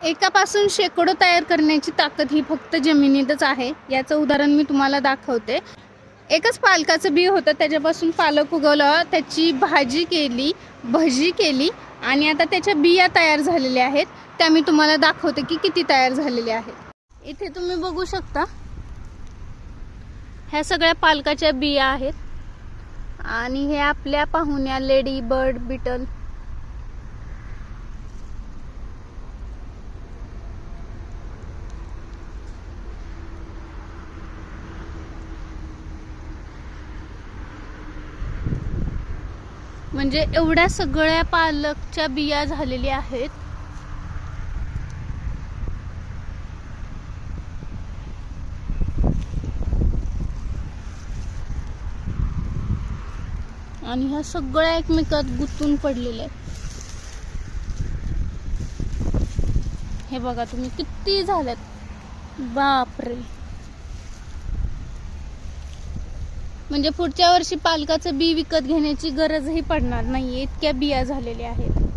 एकापासून शेकडो तयार करण्याची ताकद ही फक्त जमिनीतच आहे. याचं उदाहरण मी तुम्हाला दाखवते. एकच पालकाचं बी होतं. त्याच्यापासून पालक उगवलं. त्याची भाजी केली भजी केली आणि आता त्याच्या बिया तयार झालेल्या आहेत. त्या मी तुम्हाला दाखवते की किती तयार झालेल्या आहेत. इथे तुम्ही बघू शकता. ह्या सगळ्या पालकाच्या बिया आहेत. आणि हे आपल्या पाहुण्या लेडी बर्ड बिटल म्हणजे एवढ्या सगळ्या पालकच्या बिया झालेल्या आहेत. आणि ह्या सगळ्या एकमेकात गुंतून पडलेल्या आहेत. हे बघा तुम्ही किती झाल्यात. बापरे. म्हणजे पुढच्या वर्षी पालकाचं बी विकत घेण्याची गरजही पडणार नाही इतक्या बिया झालेल्या आहेत.